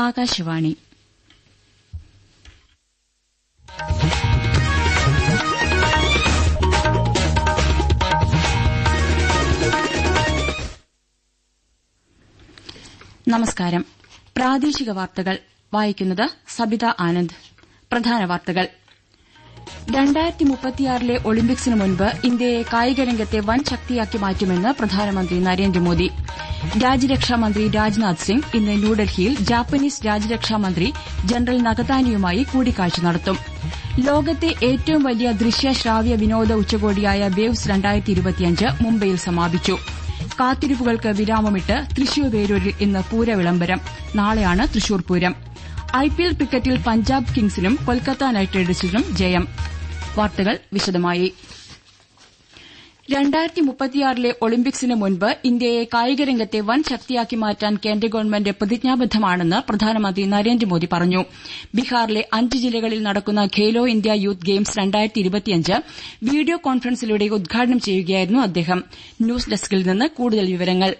ആകാശവാണി. നമസ്കാരം. പ്രാദേശിക വാർത്തകൾ വായിക്കുന്നത് സബിത ആനന്ദ്. പ്രധാന വാർത്തകൾ. രണ്ടായിരത്തി മുപ്പത്തിയാറിലെ ഒളിമ്പിക്സിന് മുൻപ് ഇന്ത്യയെ കായികരംഗത്തെ വൻ ശക്തിയാക്കി മാറ്റുമെന്ന് പ്രധാനമന്ത്രി നരേന്ദ്രമോദി. രാജ്യരക്ഷാമന്ത്രി രാജ്നാഥ് സിംഗ് ഇന്ന് ന്യൂഡൽഹിയിൽ ജാപ്പനീസ് രാജ്യരക്ഷാമന്ത്രി ജനറൽ നഗതാനിയുമായി കൂടിക്കാഴ്ച നടത്തും. ലോകത്തെ ഏറ്റവും വലിയ ദൃശ്യ ശ്രാവ്യ വിനോദ ഉച്ചകോടിയായ വേവ്സ് രണ്ടായിരത്തി ഇരുപത്തിയഞ്ച് മുംബൈയിൽ സമാപിച്ചു. കാത്തിരിപ്പുകൾക്ക് വിരാമമിട്ട് തൃശൂർ വേരൂരിൽ ഇന്ന് പൂരവിളംബരം. നാളെയാണ് തൃശൂർ പൂരം. ഐപിഎൽ ക്രിക്കറ്റിൽ പഞ്ചാബ് കിങ്സിനും കൊൽക്കത്ത നൈറ്റ് റൈഡേഴ്സിനും ജയം. വാർത്തകൾ വിശദമായി. രണ്ടായിരത്തി മുപ്പത്തിയാറിലെ ഒളിമ്പിക്സിന് മുൻപ് ഇന്ത്യയെ കായികരംഗത്തെ വൻ ശക്തിയാക്കി മാറ്റാൻ കേന്ദ്ര ഗവൺമെന്റ് പ്രതിജ്ഞാബദ്ധമാണെന്ന് പ്രധാനമന്ത്രി നരേന്ദ്രമോദി പറഞ്ഞു. ബീഹാറിലെ അഞ്ച് ജില്ലകളിൽ നടക്കുന്ന Khelo India youth games video കോൺഫറൻസിലൂടെ ഉദ്ഘാടനം ചെയ്യുകയായിരുന്നു അദ്ദേഹം. ന്യൂസ് ഡെസ്കിൽ നിന്ന് കൂടുതൽ വിവരങ്ങൾ.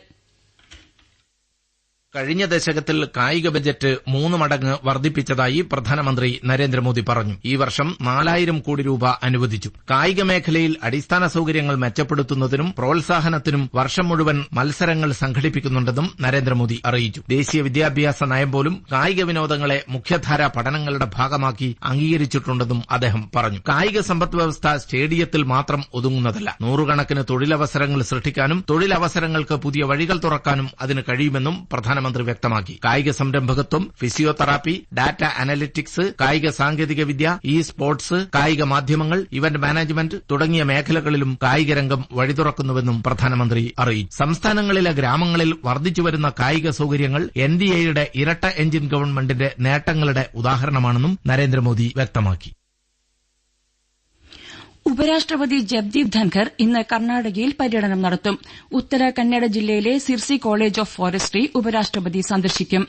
കഴിഞ്ഞ ദശകത്തിൽ കായിക ബജറ്റ് മൂന്ന് മടങ്ങ് വർദ്ധിപ്പിച്ചതായി പ്രധാനമന്ത്രി നരേന്ദ്രമോദി പറഞ്ഞു. ഈ വർഷം നാലായിരം കോടി രൂപ അനുവദിച്ചു. കായിക മേഖലയിൽ അടിസ്ഥാന സൌകര്യങ്ങൾ മെച്ചപ്പെടുത്തുന്നതിനും പ്രോത്സാഹനത്തിനും വർഷം മുഴുവൻ മത്സരങ്ങൾ സംഘടിപ്പിക്കുന്നുണ്ടെന്നും നരേന്ദ്രമോദി അറിയിച്ചു. ദേശീയ വിദ്യാഭ്യാസ നയം പോലും കായിക വിനോദങ്ങളെ മുഖ്യധാരാ പഠനങ്ങളുടെ ഭാഗമാക്കി അംഗീകരിച്ചിട്ടുണ്ടെന്നും അദ്ദേഹം പറഞ്ഞു. കായിക സമ്പദ് വ്യവസ്ഥ സ്റ്റേഡിയത്തിൽ മാത്രം ഒതുങ്ങുന്നതല്ല. നൂറുകണക്കിന് തൊഴിലവസരങ്ങൾ സൃഷ്ടിക്കാനും തൊഴിലവസരങ്ങൾക്ക് പുതിയ വഴികൾ തുറക്കാനും അതിന് കഴിയുമെന്നും പ്രധാനമന്ത്രി പ്രധാനമന്ത്രി വ്യക്തമാക്കി. കായിക സംരംഭകത്വം ഫിസിയോതെറാപ്പി ഡാറ്റ അനലിറ്റിക്സ് കായിക സാങ്കേതിക വിദ്യ ഇ സ്പോർട്സ് കായിക മാധ്യമങ്ങൾ ഇവന്റ് മാനേജ്മെന്റ് തുടങ്ങിയ മേഖലകളിലും കായിക രംഗം വഴിതുറക്കുന്നുവെന്നും പ്രധാനമന്ത്രി അറിയിച്ചു. സംസ്ഥാനങ്ങളിലെ ഗ്രാമങ്ങളിൽ വർദ്ധിച്ചുവരുന്ന കായിക സൌകര്യങ്ങൾ എൻ ഡി എയുടെ ഇരട്ട എഞ്ചിൻ ഗവൺമെന്റിന്റെ നേട്ടങ്ങളുടെ ഉദാഹരണമാണെന്നും നരേന്ദ്രമോദി വ്യക്തമാക്കി. ഉപരാഷ്ട്രപതി ജഗ്ദീപ് ധൻഖർ ഇന്ന് കർണാടകയിൽ പര്യടനം നടത്തും. ഉത്തര കന്നഡ ജില്ലയിലെ സിർസി കോളേജ് ഓഫ് ഫോറസ്ട്രി ഉപരാഷ്ട്രപതി സന്ദർശിക്കും.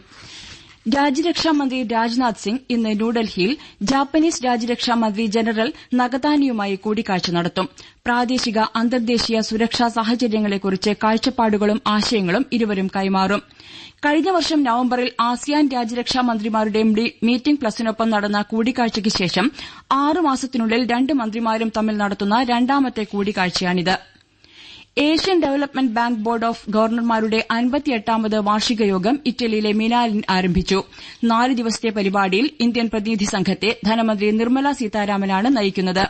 രാജ്യരക്ഷാമന്ത്രി രാജ്നാഥ് സിംഗ് ഇന്ന് ന്യൂഡൽഹിയിൽ ജാപ്പനീസ് രാജ്യരക്ഷാ മന്ത്രി ജനറൽ നഗതാനിയുമായി കൂടിക്കാഴ്ച നടത്തും. പ്രാദേശിക അന്തർദേശീയ സുരക്ഷാ സാഹചര്യങ്ങളെക്കുറിച്ച് കാഴ്ചപ്പാടുകളും ആശയങ്ങളും ഇരുവരും കൈമാറും. കഴിഞ്ഞ വർഷം നവംബറിൽ ആസിയാൻ രാജ്യരക്ഷാ മന്ത്രിമാരുടെ മീറ്റിംഗ് പ്ലസിനൊപ്പം നടന്ന കൂടിക്കാഴ്ചയ്ക്ക് ശേഷം ആറുമാസത്തിനുള്ളിൽ രണ്ട് മന്ത്രിമാരും തമ്മിൽ നടത്തുന്ന രണ്ടാമത്തെ കൂടിക്കാഴ്ചയാണിത്. Asian development bank board of ഗവർണർമാരുടെ അൻപത്തിയെട്ടാമത് വാർഷിക യോഗം ഇറ്റലിയിലെ മിലാനിൽ ആരംഭിച്ചു. നാല് ദിവസത്തെ പരിപാടിയിൽ ഇന്ത്യൻ പ്രതിനിധി സംഘത്തെ ധനമന്ത്രി നിർമ്മലാ സീതാരാമനാണ് നയിക്കുന്നത്.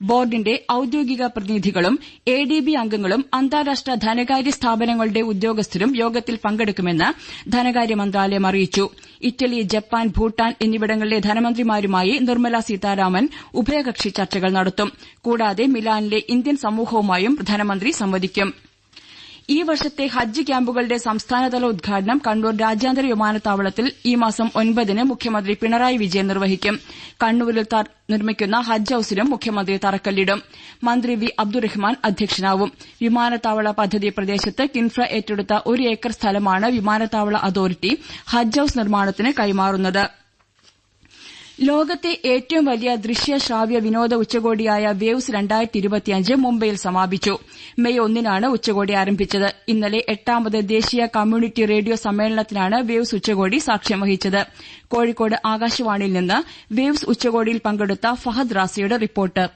ബോർഡിന്റെ ഔദ്യോഗിക പ്രതിനിധികളും എ ഡി ബി അംഗങ്ങളും അന്താരാഷ്ട്ര ധനകാര്യ സ്ഥാപനങ്ങളുടെ ഉദ്യോഗസ്ഥരും യോഗത്തിൽ പങ്കെടുക്കുമെന്ന് ധനകാര്യ മന്ത്രാലയം അറിയിച്ചു. ഇറ്റലി ജപ്പാൻ ഭൂട്ടാൻ എന്നിവിടങ്ങളിലെ ധനമന്ത്രിമാരുമായി നിർമ്മല സീതാരാമൻ ഉഭയകക്ഷി ചർച്ചകൾ നടത്തും. കൂടാതെ മിലാനിലെ ഇന്ത്യൻ സമൂഹവുമായും പ്രധാനമന്ത്രി സംവദിക്കും. ഈ വർഷത്തെ ഹജ്ജ് ക്യാമ്പുകളുടെ സംസ്ഥാനതല ഉദ്ഘാടനം കണ്ണൂർ രാജ്യാന്തര വിമാനത്താവളത്തിൽ ഈ മാസം ഒൻപതിന് മുഖ്യമന്ത്രി പിണറായി വിജയൻ നിർവഹിക്കും. കണ്ണൂരിൽ നിർമ്മിക്കുന്ന ഹജ്ജ് ഹൌസിനും മുഖ്യമന്ത്രി തറക്കല്ലിടും. മന്ത്രി വി അബ്ദുറഹ്മാൻ അധ്യക്ഷനാവും. വിമാനത്താവള പദ്ധതി പ്രദേശത്ത് കിൻഫ്ര ഏറ്റെടുത്ത ഒരു ഏക്കർ സ്ഥലമാണ് വിമാനത്താവള അതോറിറ്റി ഹജ്ജ് ഹൌസ് നിർമ്മാണത്തിന് കൈമാറുന്നത്. ലോകത്തെ ഏറ്റവും വലിയ ദൃശ്യ ശ്രാവ്യ വിനോദ ഉച്ചകോടിയായ വേവ്സ് മുംബൈയിൽ സമാപിച്ചു. മെയ് ഒന്നിനാണ് ഉച്ചകോടി ആരംഭിച്ചത്. ഇന്നലെ എട്ടാമത് ദേശീയ കമ്മ്യൂണിറ്റി റേഡിയോ സമ്മേളനത്തിനാണ് വേവ്സ് ഉച്ചകോടി സാക്ഷ്യം വഹിച്ചത്. കോഴിക്കോട് ആകാശവാണിയിൽ നിന്ന് വേവ്സ് ഉച്ചകോടിയിൽ പങ്കെടുത്ത Fahad റാസിയുടെ report.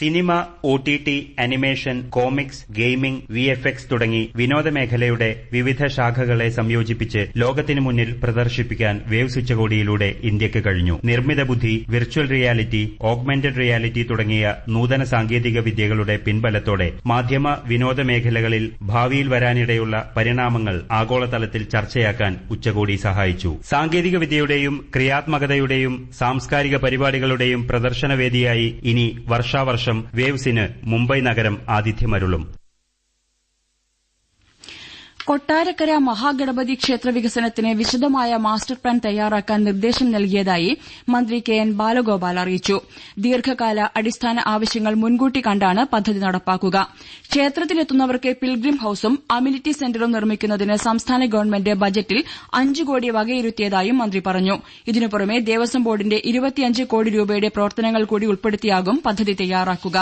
Cinema O T T animation comics gaming V F X തുടങ്ങി വിനോദമേഖലയുടെ വിവിധ ശാഖകളെ സംയോജിപ്പിച്ച് ലോകത്തിനു മുന്നിൽ പ്രദർശിപ്പിക്കാൻ വേവ്സ് ഉച്ചകോടിയിലൂടെ ഇന്ത്യയ്ക്ക് കഴിഞ്ഞു. നിർമ്മിത ബുദ്ധി വിർച്വൽ റിയാലിറ്റി ഓഗ്മെന്റഡ് റിയാലിറ്റി തുടങ്ങിയ നൂതന സാങ്കേതിക വിദ്യകളുടെ പിൻബലത്തോടെ മാധ്യമ വിനോദ മേഖലകളിൽ ഭാവിയിൽ വരാനിടയുള്ള പരിണാമങ്ങൾ ആഗോളതലത്തിൽ ചർച്ചയാക്കാൻ ഉച്ചകോടി സഹായിച്ചു. സാങ്കേതിക വിദ്യയുടെയും ക്രിയാത്മകതയുടെയും സാംസ്കാരിക പരിപാടികളുടെയും പ്രദർശനവേദിയായി ഇനി വർഷാവർഷം വർഷം വേവ്സിന് മുംബൈ നഗരം ആതിഥ്യമരുളും കൊട്ടാരക്കര മഹാഗണപതി ക്ഷേത്ര വികസനത്തിന് വിശദമായ മാസ്റ്റർ പ്ലാൻ തയ്യാറാക്കാൻ നിർദ്ദേശം നൽകിയതായി മന്ത്രി കെ എൻ ബാലഗോപാൽ അറിയിച്ചു. ദീർഘകാല അടിസ്ഥാന ആവശ്യങ്ങൾ മുൻകൂട്ടി കണ്ടാണ് പദ്ധതി നടപ്പാക്കുക. ക്ഷേത്രത്തിലെത്തുന്നവർക്ക് പിൽഗ്രിം ഹൌസും അമിനിറ്റി സെന്ററും നിർമ്മിക്കുന്നതിന് സംസ്ഥാന ഗവൺമെന്റ് ബജറ്റിൽ അഞ്ച് കോടി വകയിരുത്തിയതായും മന്ത്രി പറഞ്ഞു. ഇതിനു പുറമെ ദേവസ്വം ബോർഡിന്റെ കോടി രൂപയുടെ പ്രവർത്തനങ്ങൾ കൂടി ഉൾപ്പെടുത്തിയാകും പദ്ധതി തയ്യാറാക്കുക.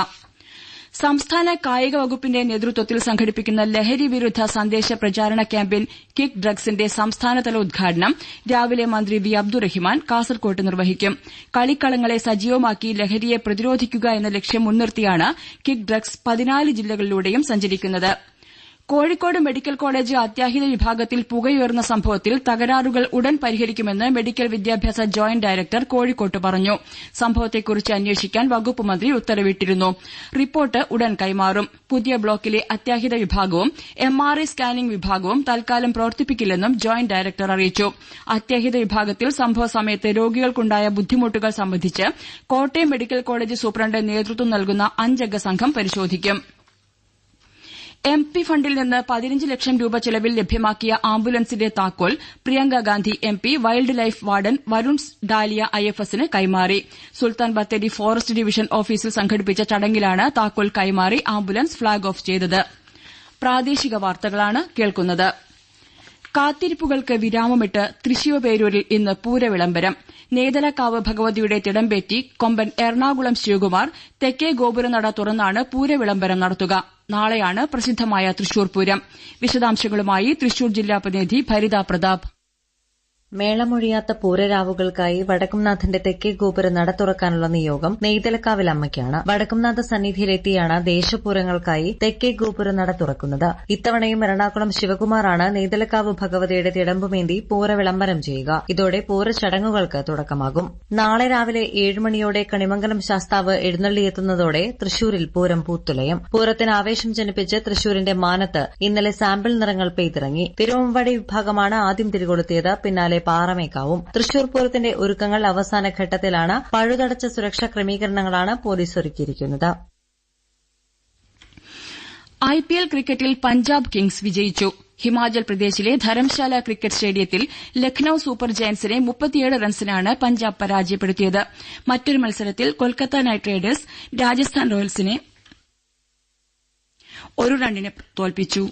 സംസ്ഥാന കായിക വകുപ്പിന്റെ നേതൃത്വത്തിൽ സംഘടിപ്പിക്കുന്ന ലഹരി വിരുദ്ധ സന്ദേശ പ്രചാരണ ക്യാമ്പയിൻ കിക്ക് ഡ്രഗ്സിന്റെ സംസ്ഥാനതല ഉദ്ഘാടനം രാവിലെ മന്ത്രി വി അബ്ദുറഹിമാൻ കാസർകോട്ട് നിർവഹിക്കും. കളിക്കളങ്ങളെ സജീവമാക്കി ലഹരിയെ പ്രതിരോധിക്കുക എന്ന ലക്ഷ്യം മുൻനിർത്തിയാണ് കിക്ക് ഡ്രഗ്സ് പതിനാല് ജില്ലകളിലൂടെയും സഞ്ചരിക്കുന്നത്. കോഴിക്കോട് മെഡിക്കൽ കോളേജ് അത്യാഹിത വിഭാഗത്തിൽ പുകയുയർന്ന സംഭവത്തിൽ തകരാറുകൾ ഉടൻ പരിഹരിക്കുമെന്ന് മെഡിക്കൽ വിദ്യാഭ്യാസ ജോയിന്റ് ഡയറക്ടർ കോഴിക്കോട്ട് പറഞ്ഞു. സംഭവത്തെക്കുറിച്ച് അന്വേഷിക്കാൻ വകുപ്പ് മന്ത്രി ഉത്തരവിട്ടിരുന്നു. റിപ്പോർട്ട് ഉടൻ കൈമാറും. പുതിയ ബ്ലോക്കിലെ അത്യാഹിത വിഭാഗവും എം ആർ ഐ സ്കാനിംഗ് വിഭാഗവും തൽക്കാലം പ്രവർത്തിപ്പിക്കില്ലെന്നും ജോയിന്റ് ഡയറക്ടർ അറിയിച്ചു. അത്യാഹിത വിഭാഗത്തിൽ സംഭവ സമയത്ത് രോഗികൾക്കുണ്ടായ ബുദ്ധിമുട്ടുകൾ സംബന്ധിച്ച് കോട്ടയം മെഡിക്കൽ കോളേജ് സൂപ്രണ്ട് നേതൃത്വം നൽകുന്ന അഞ്ചംഗ സംഘം പരിശോധിക്കും. എം പി ഫണ്ടിൽ നിന്ന് പതിനഞ്ച് ലക്ഷം രൂപ ചെലവിൽ ലഭ്യമാക്കിയ ആംബുലൻസിന്റെ താക്കോൽ Priyanka Gandhi M P wild life warden Varun Dalia I F എസിന് കൈമാറി. സുൽത്താൻ ബത്തേരി ഫോറസ്റ്റ് ഡിവിഷൻ ഓഫീസിൽ സംഘടിപ്പിച്ച ചടങ്ങിലാണ് താക്കോൽ കൈമാറി ആംബുലൻസ് ഫ്ളാഗ് ഓഫ് ചെയ്തത്. കാത്തിരിപ്പുകൾക്ക് വിരാമമിട്ട് തൃശൂർപേരൂരിൽ ഇന്ന് പൂരവിളംബരം. നേതലക്കാവ് ഭഗവതിയുടെ തിടമ്പേറ്റി കൊമ്പൻ എറണാകുളം ശിവകുമാർ തെക്കേ ഗോപുരനട തുറന്നാണ് പൂരവിളംബരം നടത്തുക. നാളെയാണ് പ്രസിദ്ധമായ തൃശൂർ പൂരം. വിശദാംശങ്ങളുമായി തൃശൂർ ജില്ലാ പ്രതിനിധി ഭരിത പ്രതാപ്. മേളമൊഴിയാത്ത പൂരരാവുകൾക്കായി വടക്കുംനാഥന്റെ തെക്കേ ഗോപുരം നട തുറക്കാനുള്ള നിയോഗം നെയ്തലക്കാവിൽ അമ്മയ്ക്കാണ്. വടക്കുംനാഥ സന്നിധിയിലെത്തിയാണ് ദേശപൂരങ്ങൾക്കായി തെക്കേ ഗോപുരം നട തുറക്കുന്നത്. ഇത്തവണയും എറണാകുളം ശിവകുമാറാണ് നെയ്തലക്കാവ് ഭഗവതിയുടെ തിടമ്പുമേന്തി പൂര വിളംബരം ചെയ്യുക. ഇതോടെ പൂര ചടങ്ങുകൾക്ക് തുടക്കമാകും. നാളെ രാവിലെ ഏഴ് മണിയോടെ കണിമംഗലം ശാസ്താവ് എഴുന്നള്ളിയെത്തുന്നതോടെ തൃശൂരിൽ പൂരം പൂത്തുലയും. പൂരത്തിന് ആവേശം ജനിപ്പിച്ച് തൃശൂരിന്റെ മാനത്ത് ഇന്നലെ സാമ്പിൾ നിറങ്ങൾ പെയ്തിറങ്ങി. തിരുവമ്പാടി വിഭാഗമാണ് ആദ്യം തിരികൊളുത്തിയത്. പിന്നാലെ പാറമേക്കാവും. തൃശൂർ പൂരത്തിന്റെ ഒരുക്കങ്ങൾ അവസാന ഘട്ടത്തിലാണ്. പഴുതടച്ച സുരക്ഷാ ക്രമീകരണങ്ങളാണ് പോലീസ് ഒരുക്കിയിരിക്കുന്നത്. ഐ പി എൽ ക്രിക്കറ്റിൽ പഞ്ചാബ് കിങ്സ് വിജയിച്ചു. ഹിമാചൽ പ്രദേശിലെ ധരംശാല ക്രിക്കറ്റ് സ്റ്റേഡിയത്തിൽ ലക്നൌ സൂപ്പർ ജയന്റ്സിനെ മുപ്പത്തിയേഴ് റൺസിനാണ് പഞ്ചാബ് പരാജയപ്പെടുത്തിയത്. മറ്റൊരു മത്സരത്തിൽ കൊൽക്കത്ത നൈറ്റ് റൈഡേഴ്സ് രാജസ്ഥാൻ റോയൽസിനെ ഒരു റണ്ണിന് തോൽപ്പിച്ചു.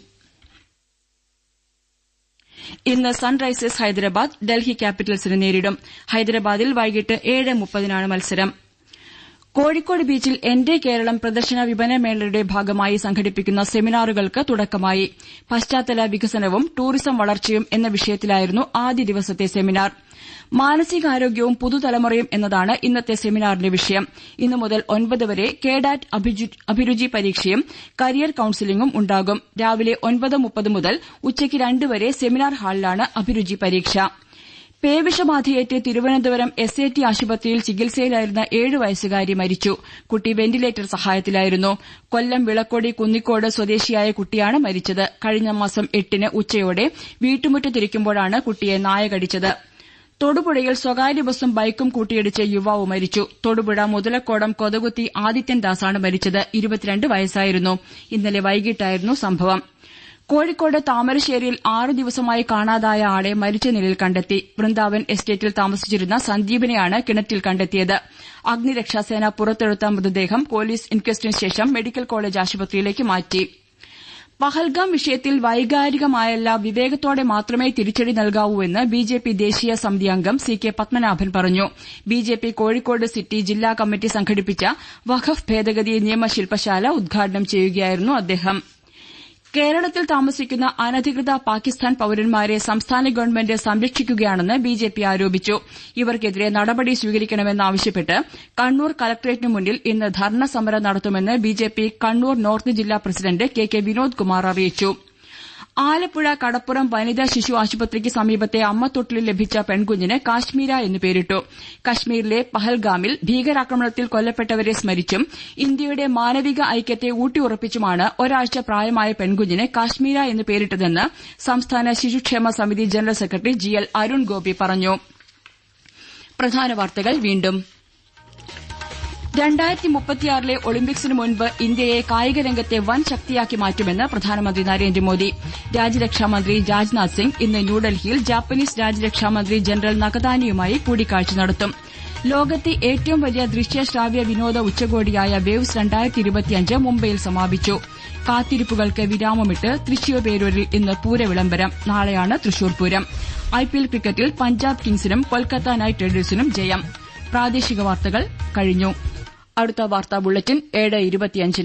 ഇന്ന് സൺറൈസേഴ്സ് ഹൈദരാബാദ് ഡൽഹി ക്യാപിറ്റൽസിനെ നേരിടും. ഹൈദരാബാദിൽ വൈകിട്ട് ഏഴ് മുപ്പതിനാണ് മത്സരം. കോഴിക്കോട് ബീച്ചിൽ എന്റെ കേരളം പ്രദർശന വിപണന മേളയുടെ ഭാഗമായി സംഘടിപ്പിക്കുന്ന സെമിനാറുകൾക്ക് തുടക്കമായി. പശ്ചാത്തല വികസനവും ടൂറിസം വളർച്ചയും എന്ന വിഷയത്തിലായിരുന്നു ആദ്യ ദിവസത്തെ സെമിനാർ. മാനസികാരോഗ്യവും പുതുതലമുറയും എന്നതാണ് ഇന്നത്തെ സെമിനാറിന്റെ വിഷയം. ഇന്നു മുതൽ ഒൻപത് വരെ കേഡാറ്റ് അഭിരുചി പരീക്ഷയും കരിയർ കൌൺസിലിംഗും ഉണ്ടാകും. രാവിലെ ഒൻപത് മുപ്പത് മുതൽ ഉച്ചയ്ക്ക് രണ്ട് വരെ സെമിനാർ ഹാളിലാണ് അഭിരുചി പരീക്ഷ. പേവിഷബാധയേറ്റ് തിരുവനന്തപുരം എസ് എ ടി ആശുപത്രിയിൽ ചികിത്സയിലായിരുന്ന ഏഴ് വയസ്സുകാരി മരിച്ചു. കുട്ടി വെന്റിലേറ്റർ സഹായത്തിലായിരുന്നു. കൊല്ലം വിളക്കോടി കുന്നിക്കോട് സ്വദേശിയായ കുട്ടിയാണ് മരിച്ചത്. കഴിഞ്ഞ മാസം എട്ടിന് ഉച്ചയോടെ വീട്ടുമുറ്റത്തിരിക്കുമ്പോഴാണ് കുട്ടിയെ നായ കടിച്ചത് തൊടുപുഴയിൽ സ്വകാര്യ ബസും ബൈക്കും കൂട്ടിയിടിച്ച് യുവാവ് മരിച്ചു. തൊടുപുഴ മുതലക്കോടം കൊതകുത്തി ആദിത്യൻ ദാസാണ് മരിച്ചത്. വയസ്സായിരുന്നു. ഇന്നലെ വൈകിട്ടായിരുന്നു സംഭവം. കോഴിക്കോട് താമരശ്ശേരിയിൽ ആറു ദിവസമായി കാണാതായ ആളെ മരിച്ച നിലയിൽ കണ്ടെത്തി. വൃന്ദാവൻ എസ്റ്റേറ്റിൽ താമസിച്ചിരുന്ന സന്ദീപിനെയാണ് കിണറ്റിൽ കണ്ടെത്തിയത്. അഗ്നിരക്ഷാസേന പുറത്തെടുത്ത മൃതദേഹം പോലീസ് ഇൻക്വസ്റ്റിന് ശേഷം മെഡിക്കൽ കോളേജ് ആശുപത്രിയിലേക്ക് മാറ്റി. പഹൽഗാം വിഷയത്തിൽ വൈകാരികമായല്ല വിവേകത്തോടെ മാത്രമേ തിരിച്ചടി നൽകാവൂവെന്ന് ബിജെപി ദേശീയ സമിതി അംഗം സി കെ പത്മനാഭൻ പറഞ്ഞു. ബിജെപി കോഴിക്കോട് സിറ്റി ജില്ലാ കമ്മിറ്റി സംഘടിപ്പിച്ച വഖഫ് ഭേദഗതി നിയമ നിയമശില്പശാല ഉദ്ഘാടനം ചെയ്യുകയായിരുന്നു അദ്ദേഹം. കേരളത്തിൽ താമസിക്കുന്ന അനധികൃത പാകിസ്ഥാൻ പൌരന്മാരെ സംസ്ഥാന ഗവൺമെന്റ് സംരക്ഷിക്കുകയാണെന്ന് ബിജെപി ആരോപിച്ചു. ഇവർക്കെതിരെ നടപടി സ്വീകരിക്കണമെന്നാവശ്യപ്പെട്ട് കണ്ണൂർ കലക്ടറേറ്റിന് മുന്നിൽ ഇന്ന് ധർണ സമരം നടത്തുമെന്ന് ബിജെപി കണ്ണൂർ നോർത്ത് ജില്ലാ president K K Vinod Kumar അറിയിച്ചു. ആലപ്പുഴ കടപ്പുറം വനിതാ ശിശു ആശുപത്രിക്ക് സമീപത്തെ അമ്മത്തൊട്ടിലിൽ ലഭിച്ച പെൺകുഞ്ഞിന് കാശ്മീര എന്ന് പേരിട്ടു. കശ്മീരിലെ പഹൽഗാമിൽ ഭീകരാക്രമണത്തിൽ കൊല്ലപ്പെട്ടവരെ സ്മരിച്ചും ഇന്ത്യയുടെ മാനവിക ഐക്യത്തെ ഊട്ടിയുറപ്പിച്ചുമാണ് ഒരാഴ്ച പ്രായമായ പെൺകുഞ്ഞിന് കാശ്മീര എന്ന് പേരിട്ടതെന്ന് സംസ്ഥാന ശിശുക്ഷേമ സമിതി general secretary G L Arun Gopi പറഞ്ഞു. രണ്ടായിരത്തി മുപ്പത്തിയാറിലെ ഒളിമ്പിക്സിന് മുൻപ് ഇന്ത്യയെ കായിക രംഗത്തെ വൻ ശക്തിയാക്കി മാറ്റുമെന്ന് പ്രധാനമന്ത്രി നരേന്ദ്രമോദി. രാജ്യരക്ഷാമന്ത്രി രാജ്നാഥ് സിംഗ് ഇന്ന് ന്യൂഡൽഹിയിൽ ജാപ്പനീസ് രാജ്യരക്ഷാമന്ത്രി ജനറൽ നഗദാനിയുമായി കൂടിക്കാഴ്ച നടത്തും. ലോകത്തെ ഏറ്റവും വലിയ ദൃശ്യ ശ്രാവ്യ വിനോദ ഉച്ചകോടിയായ വേവ്സ് രണ്ടായിരത്തി ഇരുപത്തിയഞ്ച് മുംബൈയിൽ സമാപിച്ചു. കാത്തിരിപ്പുകൾക്ക് വിരാമമിട്ട് തൃശൂർ പേരൂരിൽ ഇന്ന് പൂരവിളംബരം. നാളെയാണ് തൃശൂർ പൂരം. ഐപിഎൽ ക്രിക്കറ്റിൽ പഞ്ചാബ് കിങ്സിനും കൊൽക്കത്ത നൈറ്റ് റൈഡേഴ്സിനും ജയം. പ്രാദേശിക വാർത്തകൾ കഴിഞ്ഞു. അടുത്ത വാർത്താ ബുള്ളറ്റിൻ ഏഴ് ഇരുപത്തിയഞ്ചിന്